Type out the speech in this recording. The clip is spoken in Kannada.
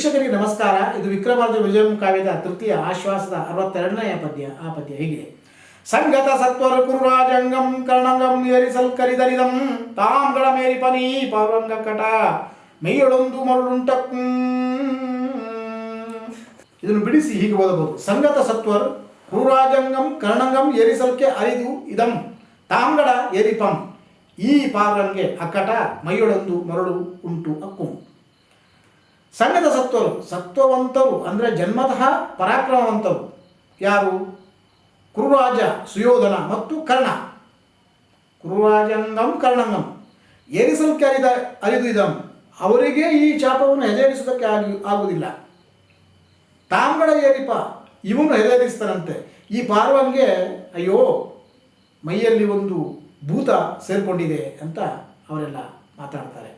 ವೀಕ್ಷಕರಿಗೆ ನಮಸ್ಕಾರ. ಇದು ವಿಕ್ರಮಾರ್ಜುನ ವಿಜಯಂ ಕಾವ್ಯದ ತೃತೀಯ ಆಶ್ವಾಸದ ಅರವತ್ತೆರಡನೆಯ ಪದ್ಯ. ಆ ಪದ್ಯ ಹೀಗಿದೆ. ಸಂಗತ ಸತ್ವರ ಕುರುರಾಜಂಗಂ ಕರ್ಣಂಗಂ ಏರಿಸಲ್ ಕರಿದರಿದಂ ತಾಂಗಳ ಮೇರಿಪನಿ ಪೌರಂಗ ಕಟ, ಮೈಯೊಳೊಂದು ಮರುಳುಂಟಕ್ಕೂ. ಇದನ್ನು ಬಿಡಿಸಿ ಹೀಗೆ ಓದಬಹುದು. ಸಂಗತ ಸತ್ವರ್, ಕುರುರಾಜಂಗಂ ಕರ್ಣಂಗಂ ಏರಿಸಲ್ಕೆ ಅರಿದು ಇದಂ ತಾಂಗಡ ಏರಿಪಂ ಈ ಪಾವರಂಗೆ ಅಕ್ಕಟ ಮೈಯೊಳೊಂದು ಮರಳು ಉಂಟು ಅಕ್ಕು. ಸಂಘದ ಸತ್ವರು ಸತ್ವವಂತರು ಅಂದರೆ ಜನ್ಮತಃ ಪರಾಕ್ರಮವಂತರು. ಯಾರು? ಕುರುರಾಜ, ಸುಯೋಧನ ಮತ್ತು ಕರ್ಣ. ಕುರುರಾಜಂಗಂ ಕರ್ಣಂಗಂ. ಏರಿಸಲಿಕ್ಕೆ ಅರಿದ, ಅರಿದು ಇದಂ. ಅವರಿಗೆ ಈ ಚಾಪವನ್ನು ಹೆದರಿಸೋದಕ್ಕೆ ಆಗಿ, ಆಗುವುದಿಲ್ಲ. ತಾಂಬಡ ಏರಿಪ ಇವನು ಹೆದರಿಸ್ತಾನಂತೆ ಈ ಪಾರ್ವನ್ಗೆ ಅಯ್ಯೋ, ಮೈಯಲ್ಲಿ ಒಂದು ಭೂತ ಸೇರಿಕೊಂಡಿದೆ ಅಂತ ಅವರೆಲ್ಲ ಮಾತಾಡ್ತಾರೆ.